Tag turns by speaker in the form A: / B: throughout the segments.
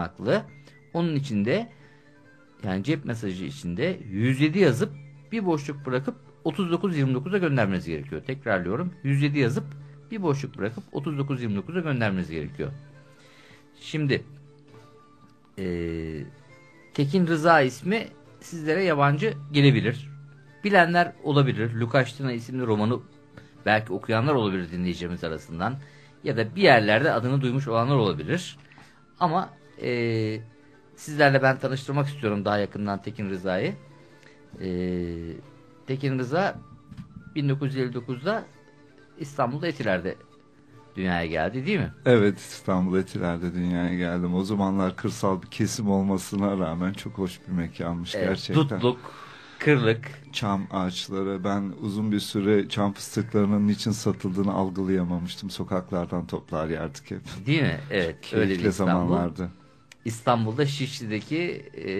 A: olanaklı. Onun içinde yani cep mesajı içinde 107 yazıp bir boşluk bırakıp 39-29'a göndermeniz gerekiyor. Tekrarlıyorum. 107 yazıp bir boşluk bırakıp 39-29'a göndermeniz gerekiyor. Şimdi eee Tekin Rıza ismi sizlere yabancı gelebilir. Bilenler olabilir. Lukaştina isimli romanı belki okuyanlar olabilir dinleyicilerimiz arasından. Ya da bir yerlerde adını duymuş olanlar olabilir. Ama e, sizlerle ben tanıştırmak istiyorum daha yakından Tekin Rıza'yı. E, Tekin Rıza 1959'da İstanbul'da Etiler'de dünyaya geldi değil mi?
B: Evet İstanbul Etiler'de dünyaya geldim. O zamanlar kırsal bir kesim olmasına rağmen çok hoş bir mekanmış
A: Evet,
B: gerçekten.
A: Dutluk, kırlık.
B: Çam ağaçları ben uzun bir süre çam fıstıklarının niçin satıldığını algılayamamıştım. Sokaklardan toplar yerdik hep.
A: Değil mi? Evet. öyle bir
B: Keyifli
A: İstanbul.
B: zamanlardı.
A: İstanbul'da Şişli'deki e,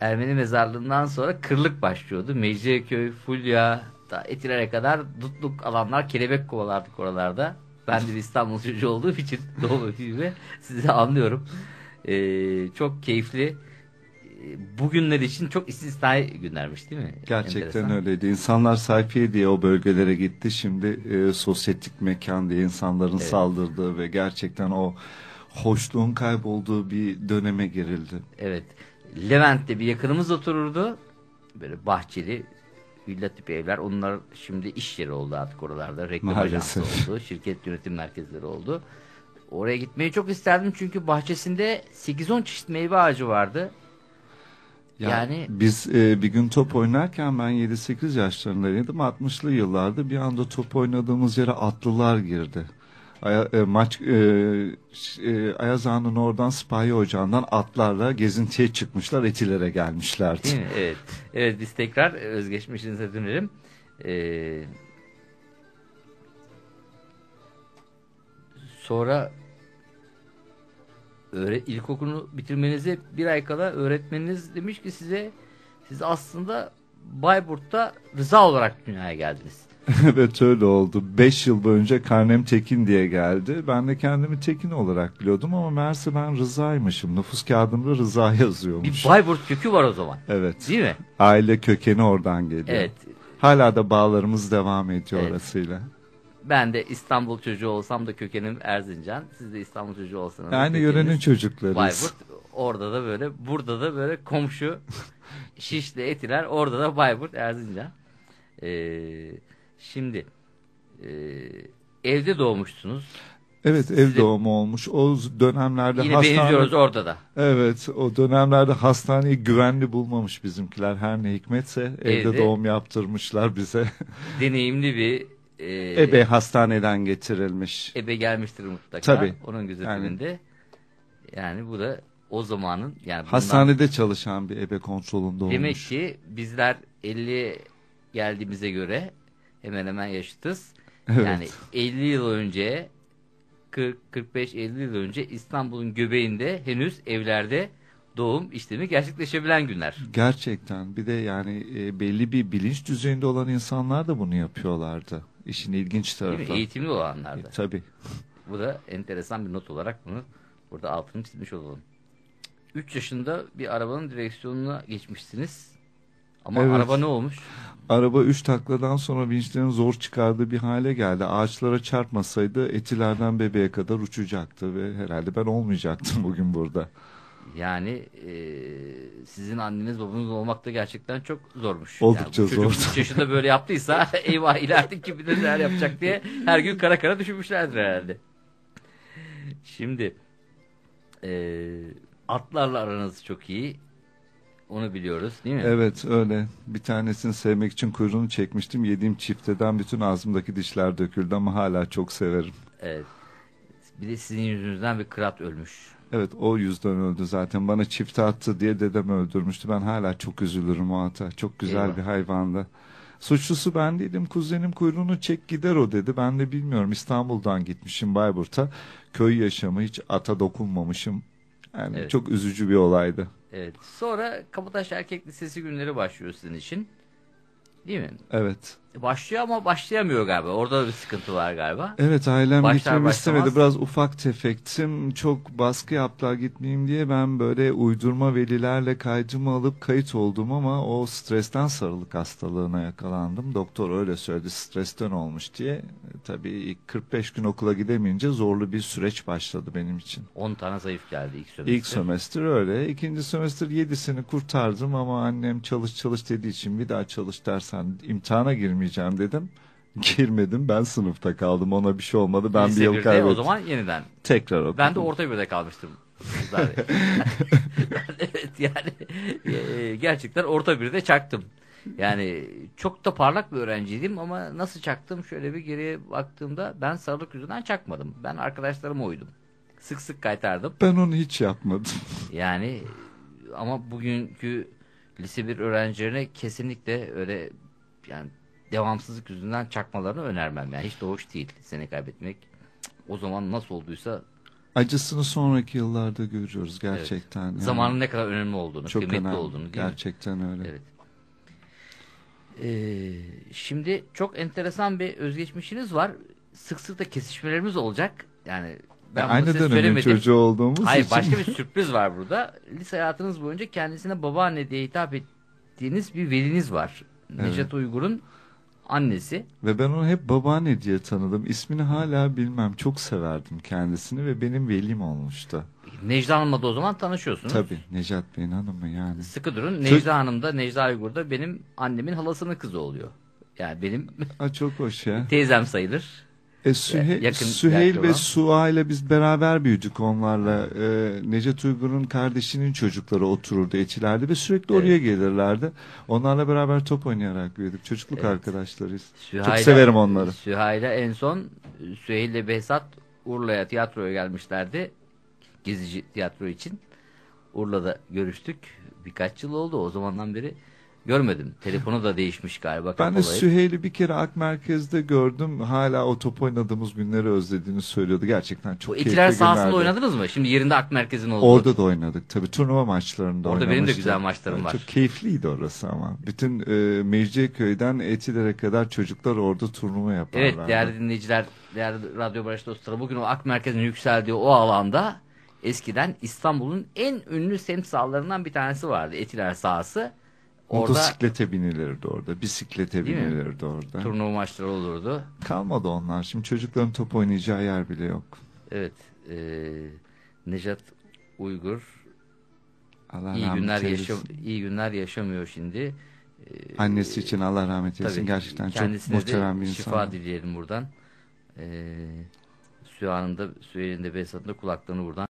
A: Ermeni mezarlığından sonra kırlık başlıyordu. Mecidiyeköy, Fulya, da Etiler'e kadar dutluk alanlar, kelebek kovalardık oralarda. Ben de bir İstanbul çocuğu olduğum için doğu gibi sizi anlıyorum. E, çok keyifli. E, Bugünler için çok istisnai günlermiş değil mi?
B: Gerçekten
A: Enteresan.
B: öyleydi. İnsanlar sayfiye diye o bölgelere gitti. Şimdi e, sosyetik mekan diye insanların
A: Evet.
B: saldırdığı ve gerçekten o hoşluğun kaybolduğu bir döneme girildi.
A: Evet. Levent'te bir yakınımız otururdu. Böyle bahçeli villa tipi evler. Onlar şimdi iş yeri oldu artık oralarda. Reklam ajansı oldu. Şirket yönetim merkezleri oldu. Oraya gitmeyi çok isterdim çünkü bahçesinde 8-10 çeşit meyve ağacı vardı.
B: Ya
A: Yani-
B: biz e, bir gün top oynarken ben 7-8 yaşlarındaydım. 60'lı yıllarda bir anda top oynadığımız yere atlılar girdi. Aya, e, maç e, e, Ayaz Ağa'nın oradan Sipahi Ocağı'ndan atlarla gezintiye çıkmışlar. Etilere gelmişlerdi.
A: Evet. Evet biz tekrar özgeçmişinize dönelim. Ee, sonra öğre ilkokulunu bitirmenize bir ay kala öğretmeniniz demiş ki size siz aslında Bayburt'ta Rıza olarak dünyaya geldiniz.
B: evet öyle oldu. 5 yıl boyunca karnem Tekin diye geldi. Ben de kendimi Tekin olarak biliyordum ama meğerse ben Rıza'ymışım. Nüfus kağıdımda Rıza yazıyormuş.
A: Bir Bayburt kökü var o zaman.
B: Evet.
A: Değil mi?
B: Aile kökeni oradan geliyor.
A: Evet.
B: Hala da bağlarımız devam ediyor
A: Evet.
B: orasıyla.
A: Ben de İstanbul çocuğu olsam da kökenim Erzincan. Siz de İstanbul çocuğu olsanız
B: Yani yörenin çocuklarıyız.
A: Bayburt. Orada da böyle, burada da böyle komşu Şişli Etiler, orada da Bayburt, Erzincan. Ee, şimdi e, evde doğmuşsunuz.
B: Evet ev
A: Size-
B: doğumu olmuş. O dönemlerde
A: Yine
B: hastane...
A: benziyoruz orada da.
B: Evet o dönemlerde hastaneyi güvenli bulmamış bizimkiler. Her ne hikmetse evde
A: Evde-
B: doğum yaptırmışlar bize.
A: Deneyimli bir e,
B: Ebe hastaneden getirilmiş.
A: ebe gelmiştir mutlaka.
B: Tabii.
A: Onun gözetiminde. Yani. bu da o zamanın yani bundan-
B: Hastanede çalışan bir ebe kontrolünde olmuş.
A: Demek ki bizler 50 geldiğimize göre hemen hemen yaşıtız.
B: Evet.
A: Yani 50 yıl önce 40 45 50 yıl önce İstanbul'un göbeğinde henüz evlerde doğum işlemi gerçekleşebilen günler.
B: Gerçekten bir de yani e, belli bir bilinç düzeyinde olan insanlar da bunu yapıyorlardı. İşin ilginç tarafı.
A: Eğitimli olanlarda.
B: E, Tabii.
A: Bu da enteresan bir not olarak bunu burada altını çizmiş olalım. 3 yaşında bir arabanın direksiyonuna geçmişsiniz. Ama
B: Evet.
A: araba ne olmuş?
B: Araba 3 takladan sonra vinçlerin zor çıkardığı bir hale geldi. Ağaçlara çarpmasaydı etilerden bebeğe kadar uçacaktı ve herhalde ben olmayacaktım bugün burada.
A: Yani e, sizin anneniz babanız olmak da gerçekten çok zormuş.
B: Oldukça
A: yani
B: zor.
A: üç yaşında böyle yaptıysa eyvah ileride kim bilir neler yapacak diye her gün kara kara düşünmüşlerdir herhalde. Şimdi e, atlarla aranız çok iyi. Onu biliyoruz değil mi?
B: Evet öyle. Bir tanesini sevmek için kuyruğunu çekmiştim. Yediğim çifteden bütün ağzımdaki dişler döküldü ama hala çok severim.
A: Evet. Bir de sizin yüzünüzden bir kırat ölmüş.
B: Evet o yüzden öldü zaten. Bana çifte attı diye dedem öldürmüştü. Ben hala çok üzülürüm o ata. Çok güzel
A: Eyvah.
B: bir hayvandı. Suçlusu ben değilim. Kuzenim kuyruğunu çek gider o dedi. Ben de bilmiyorum. İstanbul'dan gitmişim Bayburt'a. Köy yaşamı hiç ata dokunmamışım. Yani
A: Evet.
B: çok üzücü bir olaydı.
A: Evet. Sonra Kabataş Erkek Lisesi günleri başlıyor sizin için. Değil mi?
B: Evet.
A: Başlıyor ama başlayamıyor galiba. Orada bir sıkıntı var galiba.
B: Evet ailem
A: Başlar
B: gitmemi
A: başlamaz-
B: istemedi. Biraz ufak tefektim. Çok baskı yaptılar gitmeyeyim diye ben böyle uydurma velilerle kaydımı alıp kayıt oldum ama o stresten sarılık hastalığına yakalandım. Doktor öyle söyledi stresten olmuş diye. Tabii ilk 45 gün okula gidemeyince zorlu bir süreç başladı benim için.
A: 10 tane zayıf geldi ilk sömestr.
B: İlk sömestr öyle. İkinci sömestr yedisini kurtardım ama annem çalış çalış dediği için bir daha çalış dersen imtihana girmeyeceğim dedim. Girmedim ben sınıfta kaldım ona bir şey olmadı ben
A: Lise
B: bir yıl kaybettim.
A: O zaman yeniden.
B: Tekrar okudum.
A: Ben de orta birde kalmıştım. Evet yani e, gerçekten orta birde çaktım. Yani çok da parlak bir öğrenciydim ama nasıl çaktım şöyle bir geriye baktığımda ben sarılık yüzünden çakmadım. Ben arkadaşlarıma uydum. Sık sık kaytardım.
B: Ben onu hiç yapmadım.
A: Yani ama bugünkü lise bir öğrencilerine kesinlikle öyle yani devamsızlık yüzünden çakmalarını önermem. Yani hiç de hoş değil seni kaybetmek. O zaman nasıl olduysa
B: Acısını sonraki yıllarda görüyoruz gerçekten. Yani
A: zamanın ne kadar önemli olduğunu,
B: çok
A: kıymetli
B: önemli.
A: olduğunu değil mi?
B: gerçekten öyle.
A: Evet. Ee, şimdi çok enteresan bir özgeçmişiniz var. Sık sık da kesişmelerimiz olacak. Yani ben bunu
B: Aynı dönemin çocuğu olduğumuz
A: Hayır
B: için.
A: başka bir sürpriz var burada. Lise hayatınız boyunca kendisine babaanne diye hitap ettiğiniz bir veliniz var. Necat Uygur'un annesi.
B: Ve ben onu hep babaanne diye tanıdım. İsmini hala bilmem. Çok severdim kendisini ve benim velim olmuştu.
A: Necla Hanım'la da o zaman tanışıyorsunuz.
B: Tabii Necat Bey'in hanımı yani.
A: Sıkı durun.
B: Çok-
A: Necla Hanım da Necla Uygur da benim annemin halasının kızı oluyor. Yani benim
B: Aa, çok hoş ya.
A: teyzem sayılır.
B: E, Sühe-
A: yakın
B: Süheyl ve. Suha ile biz beraber büyüdük onlarla. E, Necat Uygur'un kardeşinin çocukları otururdu Etiler'de ve sürekli oraya gelirlerdi. Onlarla beraber top oynayarak büyüdük. Çocukluk
A: Evet.
B: arkadaşlarıyız. Çok
A: Süheyla-
B: severim onları.
A: Süheyla en son Süheyl ile Behzat Urla'ya tiyatroya gelmişlerdi. Gezici tiyatro için. Urla'da görüştük. Birkaç yıl oldu o zamandan beri. Görmedim. Telefonu da değişmiş galiba.
B: Ben de. Süheyl'i bir kere Ak Merkez'de gördüm. Hala o top oynadığımız günleri özlediğini söylüyordu. Gerçekten çok
A: Bu
B: keyifli
A: etiler sahasında
B: günlerdi.
A: oynadınız mı? Şimdi yerinde Ak Merkez'in olduğu.
B: Orada da oynadık tabii. Turnuva maçlarında
A: Orada benim de güzel maçlarım var.
B: Çok keyifliydi orası ama. Bütün e, Mecidiyeköy'den Etiler'e kadar çocuklar orada turnuva yaparlardı.
A: Evet değerli dinleyiciler, değerli radyo barış dostları bugün o Ak Merkez'in yükseldiği o alanda eskiden İstanbul'un en ünlü semt sahalarından bir tanesi vardı. Etiler sahası. Orada
B: Motosiklete binilirdi orada. Bisiklete binilirdi orada.
A: turnuva maçları olurdu.
B: Kalmadı onlar. Şimdi çocukların top oynayacağı yer bile yok.
A: Evet. E, Necat Uygur
B: Allah
A: iyi günler yaşam iyi günler yaşamıyor şimdi.
B: Annesi için Allah rahmet eylesin.
A: Tabii
B: Gerçekten çok muhterem bir insan.
A: şifa dileyelim buradan. E, Süha'nın da Süheyl'in de Behzat'ın da kulaklarını buradan